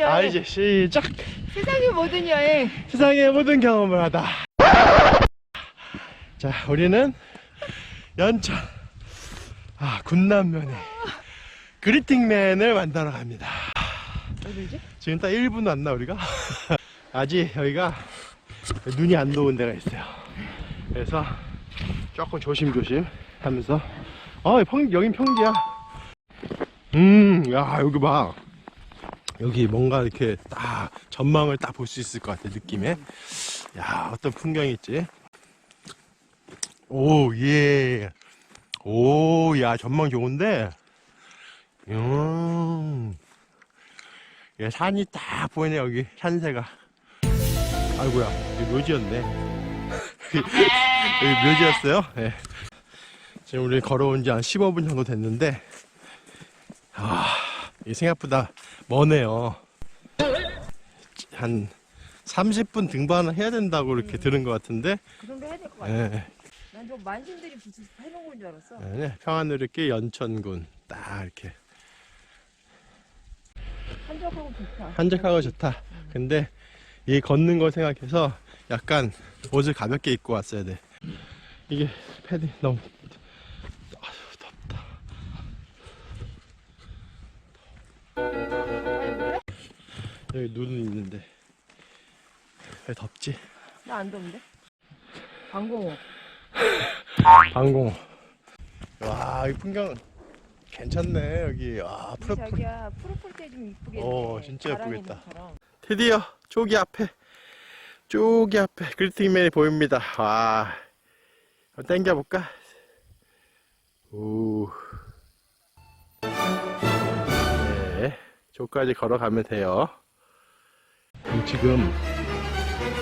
여행. 아 이제 시작 세상의 모든 여행. 세상의 모든 경험을 하다 자 우리는 연천 아 군남면에 그리팅맨을 만나러 갑니다 어디지? 지금 딱 1분 왔나 우리가? 아직 여기가 눈이 안 녹은 데가 있어요 그래서 조금 조심조심 하면서 어 평, 여긴 평지야 음 야 여기 봐 여기 뭔가 이렇게 딱 전망을 딱 볼 수 있을 것 같아 느낌에. 야 어떤 풍경이 있지. 오예. 오야 전망 좋은데? 음. 예, 산이 딱 보이네 여기. 산세가. 아이고야 여기 묘지였네. 여기 묘지였어요? 예. 지금 우리 걸어온 지 한 15분 정도 됐는데 아 생각보다 머네요 한 30분 등반을 해야 된다고 이렇게 들은 것 같은데 그 정도 해야 될 것 같아. 예, 난좀 만신들이 붙여서 해놓은 건줄 알았어. 예, 평안누리길 연천군 딱 이렇게 한적하고 좋다. 한적하고 좋다. 근데 이 걷는 걸 생각해서 약간 옷을 가볍게 입고 왔어야 돼. 이게 패딩 너무 여기 눈은 있는데 왜 덥지? 나 안 더운데? 방공호. 방공. 와, 이 풍경 괜찮네 여기. 와, 우리 푸르푸르. 자기야 푸르풀 때좀 이쁘겠네. 어, 진짜 바람이 예쁘겠다. 것처럼. 드디어 저기 앞에 저기 앞에 그리팅맨이 보입니다. 와, 한번 당겨볼까? 오, 네, 저까지 걸어가면 돼요. 지금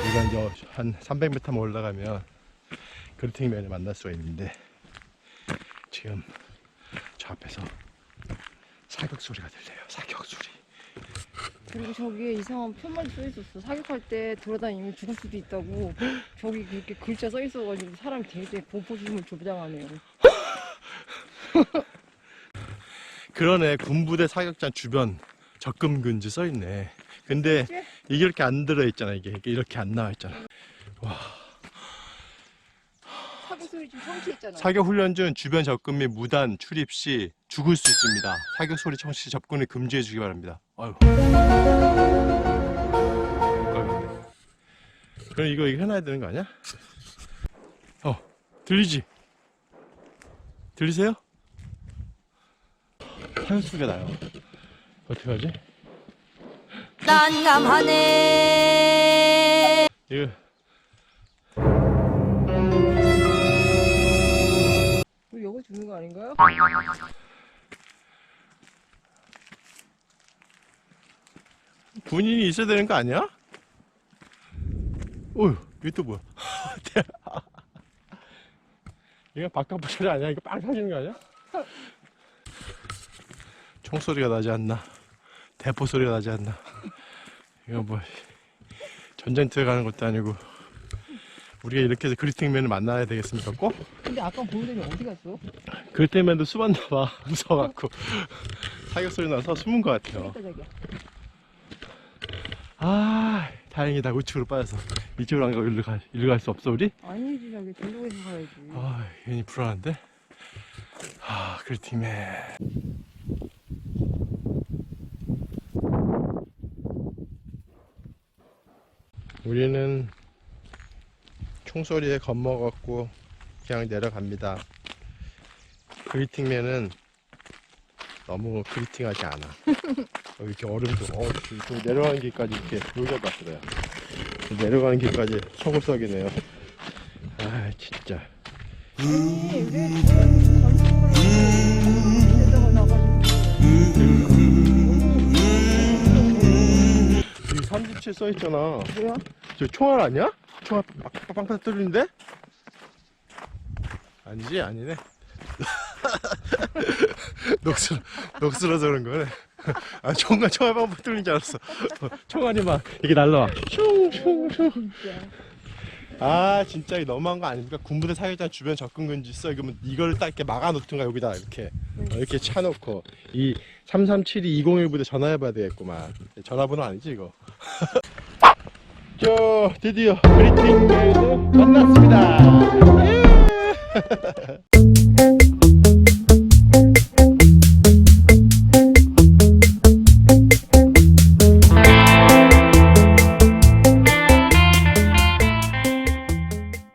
우리가 이제 한 300m만 올라가면 그리팅맨을 만날 수가 있는데 지금 저 앞에서 사격 소리가 들려요. 사격 소리. 그리고 저기에 이상한 편말이 써 있었어. 사격할 때 돌아다니면 죽을 수도 있다고. 저기 그렇게 글자 써 있어가지고 사람이 되게 공포심을 조장하네요. 그러네 군부대 사격장 주변 적금 금지 써 있네. 근데? 이게 이렇게 안 들어 있잖아. 이게 이렇게 안 나와 있잖아. 사고 소리 좀 청취했잖아. 사격 훈련 중 주변 접근 및 무단 출입 시 죽을 수 있습니다. 사격 소리 청시 접근을 금지해 주기 바랍니다. 아유. 그럼 이거 이거 해놔야 되는 거 아니야? 어 들리지? 들리세요? 소리가 나요. 어떻게 하지? 난감하네 이거 우리 여기 죽는 거 아닌가요? 군인이 있어야 되는 거 아니야? 어휴, 이게 또 뭐야? 이거 바깥 부처리 아니야? 이거 빵 터지는 거 아니야? 총소리가 나지 않나? 대포 소리가 나지 않나? 이거 뭐 전쟁터에 가는 것도 아니고 우리가 이렇게 해서 그리팅맨을 만나야 되겠습니까? 꼭? 근데 아까 보더니 어디 갔어? 그리팅맨도 숨었나 봐 무서워갖고 사격 소리 나서 숨은 것 같아요. 아 다행이다 우측으로 빠져서 이쪽으로 안 가고 일로 가 일로 갈 수 없어 우리? 아니지 자기 전동에서 가야지. 아 괜히 불안한데 아 그리팅맨 우리는 총소리에 겁먹었고 그냥 내려갑니다. 그리팅맨은 너무 그리팅하지 않아. 어, 이렇게 얼음도 어, 좀 내려가는 길까지 이렇게 녹여봤어요. 내려가는 길까지 속을 썩이네요. 아 진짜. 여기 37 써있잖아. 뭐야? 저 총알 아니야? 총알 빵빵 뚫리는데? 아니지 아니네 녹슬 녹슬어서 그런 거네 아 총알 총알 빵빵 뚫린 줄 알았어 어, 총알이 막 이게 날라와 슝슝슝. 아 진짜 이 너무한 거 아닙니까? 군부대 사격장 주변 접근 금지 있어 그러면 이걸 딱 이렇게 막아 놓든가 여기다 이렇게 어, 이렇게 차 놓고 이 3372-2019대 전화해 봐야 되겠구만. 전화번호 아니지, 이거? 저, 드디어 그리팅을 만났습니다. 예!